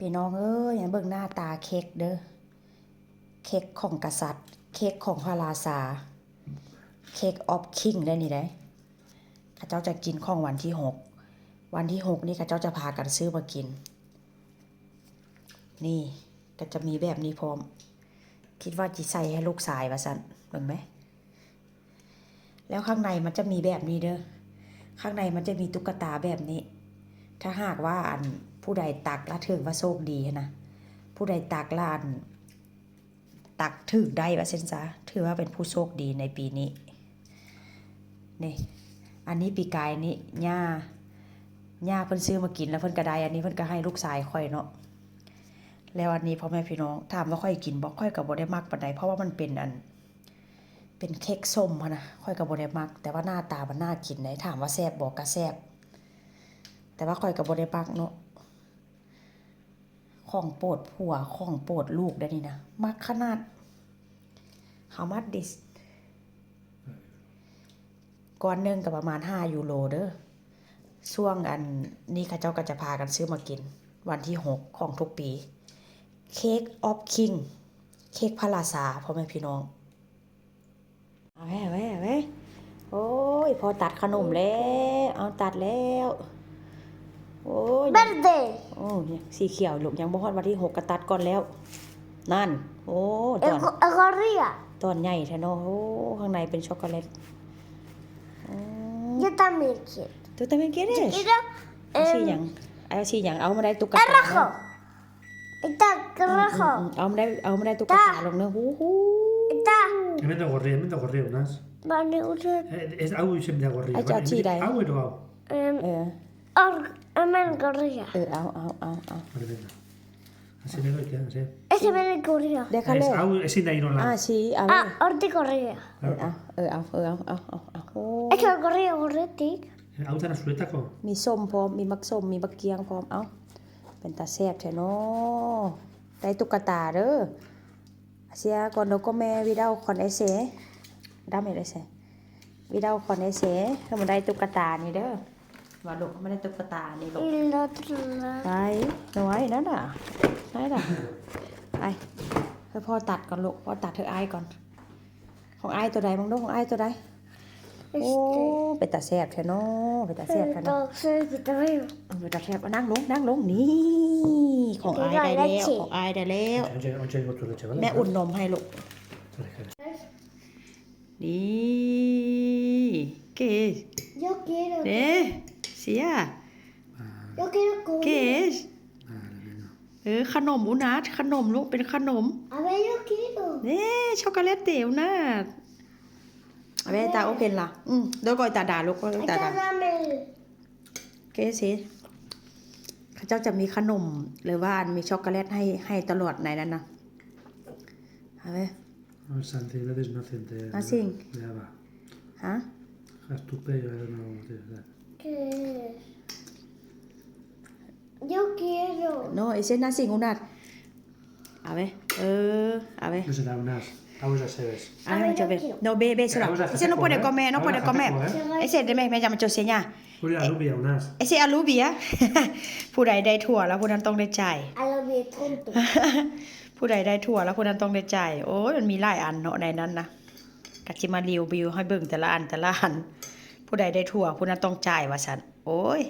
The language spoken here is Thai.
พี่น้องเอ้ยอย่าเบิ่งหน้าตาเค้กเด้อ เค้กของกษัตริย์ เค้กของพระราชา เค้กออฟคิงได้นี่ได้ข้าเจ้าจะกินของวันที่หก วันที่หกนี่ข้าเจ้าจะพากันซื้อมากิน นี่ก็จะมีแบบนี้พร้อม คิดว่าจิใส่ให้ลูกสายว่าสันเบิ่งไหม แล้วข้างในมันจะมีแบบนี้เด้อ ข้างในมันจะมีตุ๊กตาแบบนี้ ถ้าหากว่าอัน ผู้ใดตักละถือว่าโชคดีนะผู้ใดตักละอันตักถือได้ว่าเส้นซะถือว่าเป็นผู้โชคดีในปีนี้นี่อันนี้ปีกายนี้ย่าย่าเพิ่นซื้อมากินแล้วเพิ่นก็ไดอันนี้เพิ่นก็ให้ลูกชายค่อยเนาะแล้วอันนี้พ่อแม่พี่น้องถามว่าค่อยกินบ่ค่อยกับบ่ได้มักปานใดเพราะว่ามันเป็นอัน เป็นเค้กส้มพะนะค่อยกับบ่ได้มักแต่ว่าหน้าตามันน่ากินไหนถามว่าแซ่บบ่ก็แซ่บแต่ว่าค่อยกับบ่ได้มักเนาะ ของโปรดผัวของโปรดลูกได้นี่นะมักขนาด how much this ก้อนหนึงก็ประมาณ5ยูโรเด้อช่วงอันนี้ข้าเจ้าก็จะพากันซื้อมากิน วันที่6ของทุกปี เค้กออฟคิงเค้กพระราชาพ่อแม่พี่น้องเอาแว่แว่แว่โอ้ย พอตัดขนมแล้ว เอาตัดแล้ว โอ้ย Verde. โอ้ยสีเขียวลูกยังบ่ฮอดวันที่หกก็ตัดก่อนแล้ว นั่น โอ้ตอน El, el gorrilla. ตอนใหญ่แท้เนาะโอ้ข้างในเป็นช็อกโกแลตอืม Yo también quiero. ตัวแต่ไม่เก็ตเด้ Quiero เอาสี em, หยังเอาสีหยังเอามาได้ตุ๊ก el ตา rojo. เนาะ Está อืม rojo. อืมเอามาได้เอามาได้ตุ๊กตาลงเนื้อะหูหู Está. Jeg vet gorri, jeg vet gorri, Jonas. Vale, uno. Eh, Es au sem de gorri. Ai, ja, sí, dai. Au edo au. em, เออ or, el gorrilla. เออเอาเอาเอาเอา Vale, venga. Así me doy, así. Ese me el gorrilla. เดี๋ยวเขาเล Es ย au, es sin de อ่า Irola. ชี้เอา Ah, orti gorrilla. เออเอาเออเอาเออเอาเอาเอาเอาโอ้ Es el gorrilla gorriti. Au tan azuletako. มีส้มพร้อมมีมักส้มมีบักเกียงพร้อมเอาเป็นตาแซ่บแท้เนาะได้ตุ๊กตาเด้อเสียก่อนเดี๋ยวก็แม่วิดาคอนเอเซดาเมดเอเซวิดาคอนเอเซถ้ามันได้ตุ๊กตานี่เด้อ มาลูกไม่ได้ตุ๊กตานี่ลูก Y el otro lado. ไปน้อยนั่นน่ะใช่น่ะไปให้พ่อตัดก่อนลูกพ่อตัดเธอไอายก่อน ของไอายตัวใดมึงดูของไอายตัวใดโอ้ Este. เป็นตาแซ่บแท้เนาะเป็นตาแซ่บแท้เนาะ Entonces, que te veo. เดี๋ยวจะแทบนั่งลงนั่งลงนี่ของอายได้แล้วของอายได้แล้ว Once once go tu leche, vale? แม่อุ่นนมให้ลูก Vale, vale. นี่เกส Yo quiero. เด้ เสีย Yo quiero เก comer. ส Vale, venga. เออขนมอุนาทขนมลูกเป็นขนม A ver, yo quiero. เน่ช็อกโกแลตเตี๋ยวนาดเอาไปตาโอเพนล่ะอืมเดี๋ยวก่อนตาด่าลูกก็ตาด่า Acá dame. เกสสิเขาเจ้าจะมีขนมหรือว่ามีช็อกโกแลตให้ให้ตลอดในนั้นนะเอาไป No, Santi, le des nothing de... Nothing. Ya va. ฮะ Haz tu pello, I don't know what is that. ¿Qué es? Yo quiero. No, ese es nasi unat. A ver, eh, a ver. No será unas. Vamos a ser. A ver, mucho ver. No, ve, ve, solo. Vamos a hacer Ese no puede comer. comer, no Vamos puede a hacer comer. comer. Ese de me, me llama yo seña. Julia, Rubia, unas. Ese alubia. ผู้ใดได้ถั่วแล้วผู้นั้นต้องได้จ่าย A lo bien tonto. ผู้ใดได้ถั่วแล้วผู้นั้นต้องได้จ่ายโอ้ยมันมีหลายอันเนาะในนั้นนะกะจิมารีวิวให้เบิ่งแต่ละอันแต่ละอัน ผู้ใดได้ถั่วผู้นั้นต้องจ่ายว่าสันโอ้ย